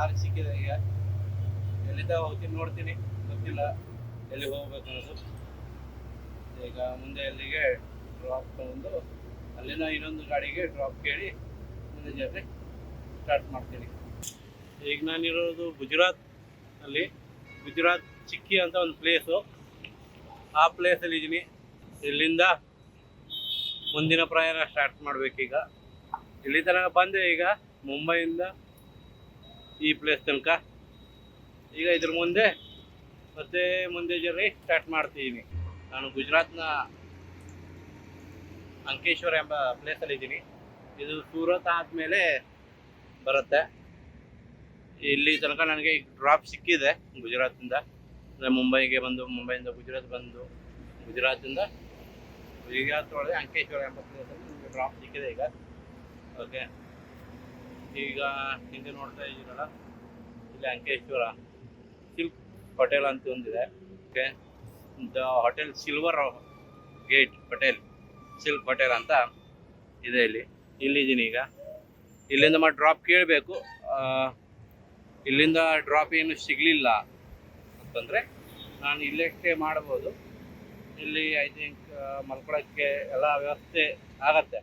ದಾರಿ ಸಿಕ್ಕಿದೆ ಈಗ. ಎಲ್ಲಿದ್ದ ಹೋಗ್ತೀನಿ ನೋಡ್ತೀನಿ. ಗೊತ್ತಿಲ್ಲ ಎಲ್ಲಿ ಹೋಗ್ಬೇಕು ಅನ್ನೋದು. ಈಗ ಮುಂದೆ ಅಲ್ಲಿಗೆ ಡ್ರಾಪ್ ತಗೊಂಡು ಅಲ್ಲಿನ ಇನ್ನೊಂದು ಗಾಡಿಗೆ ಡ್ರಾಪ್ ಕೇಳಿ ಮುಂದೆ ಜರ್ನಿ ಸ್ಟಾರ್ಟ್ ಮಾಡ್ತೀನಿ. ಈಗ ನಾನಿರೋದು ಗುಜರಾತ್ ಅಲ್ಲಿ ಗುಜರಾತ್ ಚಿಕ್ಕಿ ಅಂತ ಒಂದು ಪ್ಲೇಸು ಆ ಪ್ಲೇಸಲ್ಲಿ ಇದ್ದೀನಿ. ಇಲ್ಲಿಂದ ಮುಂದಿನ ಪ್ರಯಾಣ ಸ್ಟಾರ್ಟ್ ಮಾಡಬೇಕೀಗ. ಇಲ್ಲಿ ತನಕ ಬಂದೆ ಈಗ. ಮುಂಬೈಯಿಂದ ಈ ಪ್ಲೇಸ್ ತನಕ. ಈಗ ಇದ್ರ ಮುಂದೆ, ಮತ್ತೆ ಮುಂದೆ ಜರ್ನಿ ಸ್ಟಾರ್ಟ್ ಮಾಡ್ತಿದ್ದೀನಿ ನಾನು ಗುಜರಾತ್ನ ಅಂಕೇಶ್ವರ ಎಂಬ ಪ್ಲೇಸಲ್ಲಿ ಇದ್ದೀನಿ. ಇದು ಸೂರತ್ ಆದಮೇಲೆ ಬರುತ್ತೆ. ಇಲ್ಲಿ ತನಕ ನನಗೆ ಡ್ರಾಪ್ ಸಿಕ್ಕಿದೆ ಗುಜರಾತಿಂದ ಅಂದರೆ ಮುಂಬೈಗೆ ಬಂದು, ಮುಂಬೈಯಿಂದ ಗುಜರಾತ್ ಬಂದು ಗುಜರಾತಿಂದ ಗುಜರಾತ್ ಒಳಗೆ ಅಂಕೇಶ್ವರ ಎಂಬ ಪ್ಲೇಸಲ್ಲಿ ಡ್ರಾಪ್ ಸಿಕ್ಕಿದೆ ಈಗ. ಓಕೆ ಈಗ ಹಿಂದೆ ನೋಡ್ತಾ ಇದ್ದೀರಲ್ಲ, ಇಲ್ಲಿ ಅಂಕೇಶ್ವರ, ಸಿಲ್ಕ್ ಹೋಟೆಲ್ ಅಂತ ಒಂದಿದೆ okay the hotel silver gate hotel silk hotel ಅಂತ ಇದೆ ಇಲ್ಲಿ. ಇಲ್ಲಿದ್ದೀನಿ ಈಗ. ಇಲ್ಲಿಂದ ಮಾಡಿ ಡ್ರಾಪ್ ಕೇಳಬೇಕು. ಇಲ್ಲಿಂದ ಡ್ರಾಪ್ ಏನು ಸಿಗಲಿಲ್ಲ ಅಂತಂದರೆ ನಾನು ಇಲ್ಲೇ ಸ್ಟೇ ಮಾಡ್ಬೋದು. ಇಲ್ಲಿ ಐ ಥಿಂಕ್ ಮಲ್ಕೊಳಕ್ಕೆ ಎಲ್ಲ ವ್ಯವಸ್ಥೆ ಆಗತ್ತೆ.